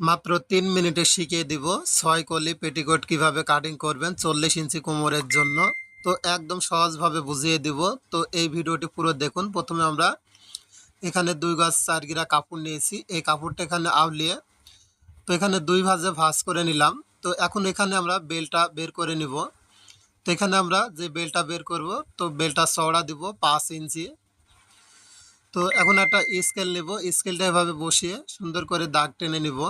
মাত্র তিন মিনিটে শিখিয়ে দিব ছয় কলি পেটিকোট কীভাবে কাটিং করবেন চল্লিশ ইঞ্চি কোমরের জন্য। তো একদম সহজভাবে বুঝিয়ে দিব। তো এই ভিডিওটি পুরো দেখুন। প্রথমে আমরা এখানে দুই গাছ চার গিরা কাপড় নিয়েছি। এই কাপড়টা এখানে আউলিয়ে তো এখানে দুই ভাজে ভাঁজ করে নিলাম। তো এখন এখানে আমরা বেলটা বের করে নিব। তো এখানে আমরা যে বেলটা বের করব, তো বেলটা চওড়া দিব পাঁচ ইঞ্চি। তো এখন একটা স্কেল নেব। স্কেলটা এভাবে বসিয়ে সুন্দর করে দাগ টেনে নিব।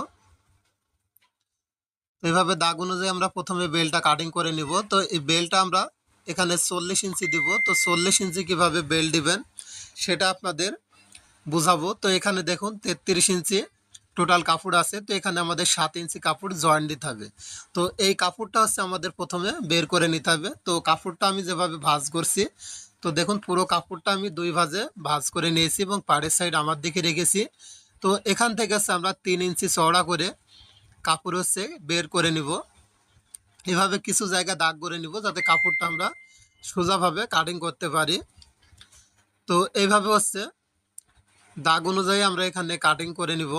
এভাবে দাগ অনুযায়ী আমরা প্রথমে বেলটা কাটিং করে নিব। তো এই বেলটা আমরা এখানে চল্লিশ ইঞ্চি দিব। তো চল্লিশ ইঞ্চি কীভাবে বেল দিবেন সেটা আপনাদের বুঝাবো। তো এখানে দেখুন তেত্রিশ ইঞ্চি টোটাল কাপড় আছে। তো এখানে আমাদের সাত ইঞ্চি কাপড় জয়েন দিতে হবে। তো এই কাপড়টা হচ্ছে আমাদের প্রথমে বের করে নিতে হবে। তো কাপড়টা আমি যেভাবে ভাজ করছি, তো দেখুন পুরো কাপড়টা আমি দুই ভাজে ভাজ করে নিয়েছি এবং পাড়ের সাইড আমার দিকে রেখেছি। তো এখান থেকে আমরা তিন ইঞ্চি চওড়া করে কাপড় হচ্ছে, বের করে নিব। এভাবে কিছু জায়গা দাগ করে নিব যাতে কাপড়টা আমরা সোজাভাবে কাটিং করতে পারি। তো এইভাবে হচ্ছে, দাগ অনুযায়ী আমরা এখানে কাটিং করে নিব।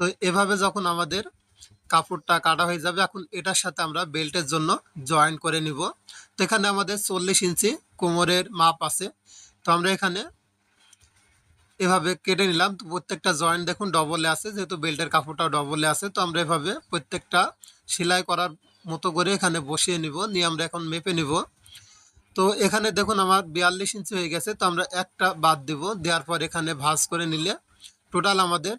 তো এভাবে যখন আমাদের কাপড়টা কাটা হয়ে যাবে, এখন এটার সাথে আমরা বেল্টের জন্য জয়েন করে নিব। তো এখানে আমাদের চল্লিশ ইঞ্চি কোমরের মাপ আছে। তো আমরা এখানে এভাবে কেটে নিলাম। তো প্রত্যেকটা জয়েন্ট দেখুন ডবলে আছে, যেহেতু বেল্টের কাপড়টা ডবলে আছে। তো আমরা এভাবে প্রত্যেকটা সেলাই করার মতো করে এখানে বসিয়ে নিব, নিয়ে আমরা এখন মেপে নিব। তো এখানে দেখুন আমার বিয়াল্লিশ ইঞ্চি হয়ে গেছে, তো আমরা একটা বাদ দিব, দেওয়ার পর এখানে ভাঁজ করে নিলে টোটাল আমাদের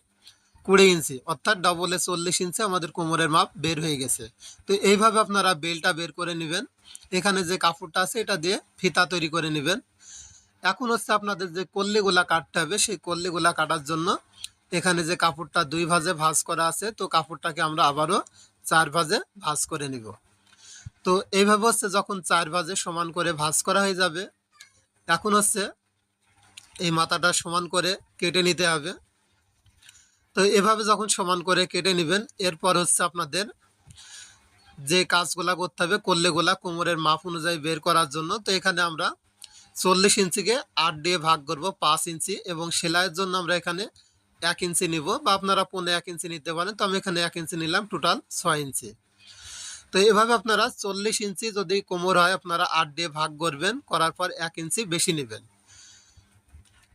কুড়ি ইঞ্চি অর্থাৎ ডবলে চল্লিশ ইঞ্চি আমাদের কোমরের মাপ বের হয়ে গেছে। তো এইভাবে আপনারা বেলটা বের করে নেবেন। এখানে যে কাপড়টা আছে, এটা দিয়ে ফিতা তৈরি করে নেবেন। এখন হচ্ছে আপনাদের যে কল্লিগুলা কাটতে হবে, সেই কল্লিগুলা কাটার জন্য এখানে যে কাপড়টা দুই ভাজে ভাঁজ করা আছে, তো কাপড়টাকে আমরা আবারও চার ভাজে ভাঁজ করে নিব। তো এইভাবে হচ্ছে যখন চার ভাজে সমান করে ভাঁজ করা হয়ে যাবে, এখন হচ্ছে এই মাথাটা সমান করে কেটে নিতে হবে। তো এভাবে যখন সমান করে কেটে নেবেন, এরপর হচ্ছে আপনাদের যে কাজগুলা করতে হবে করলেগুলা কোমরের মাপ অনুযায়ী বের করার জন্য। তো এখানে আমরা চল্লিশ ইঞ্চিকে আট দিয়ে ভাগ করব, পাঁচ ইঞ্চি এবং সেলাইয়ের জন্য আমরা এখানে এক ইঞ্চি নিব বা আপনারা পনেরো এক ইঞ্চি নিতে পারেন। তো আমি এখানে এক ইঞ্চি নিলাম টোটাল ছয় ইঞ্চি। তো এভাবে আপনারা চল্লিশ ইঞ্চি যদি কোমর হয়, আপনারা আট দিয়ে ভাগ করবেন, করার পর এক ইঞ্চি বেশি নেবেন।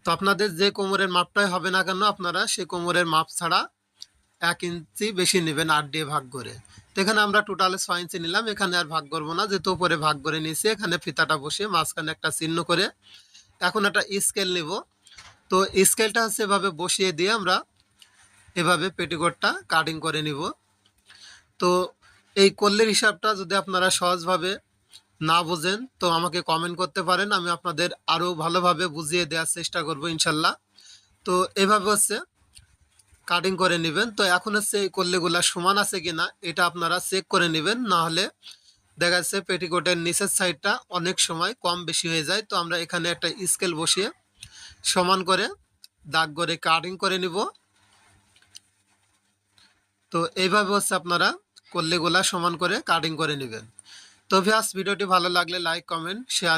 তো আপনাদের যে কোমরের মাপটাই হবে না কেন, আপনারা সেই কোমরের মাপ ছাড়া এক ইঞ্চি বেশি নেবেন আট দিয়ে ভাগ করে। এখানে আমরা টোটালে ছয় ইঞ্চি নিলাম, এখানে আর ভাগ করব না, যেহেতু উপরে ভাগ করে নিয়েছি, এখানে ফিতাটা বসিয়ে মাঝখানে একটা চিহ্ন করে এখন একটা স্কেল নেব। তো স্কেলটা হচ্ছে এভাবে বসিয়ে দিয়ে আমরা এভাবে পেটিকোটটা কাটিং করে নিব। তো এই কল্লের হিসাবটা যদি আপনারা সহজভাবে না বোঝেন, তো আমাকে কমেন্ট করতে পারেন, আমি আপনাদের আরও ভালোভাবে বুঝিয়ে দেওয়ার চেষ্টা করব ইনশাল্লাহ। তো এভাবে হচ্ছে কাটিং করে নেবেন। তো এখন হচ্ছে এই কল্লেগুলা সমান আছে কিনা, এটা আপনারা চেক করে নেবেন। না হলে দেখা যাচ্ছে পেটিকোটের নিচের সাইডটা অনেক সময় কম বেশি হয়ে যায়। তো আমরা এখানে একটা স্কেল বসিয়ে সমান করে দাগ করে কাটিং করে নিব। তো এইভাবে হচ্ছে আপনারা কল্লেগুলা সমান করে কাটিং করে নেবেন। তো ভিয়াস ভিডিওটি ভালো লাগলে লাইক কমেন্ট শেয়ার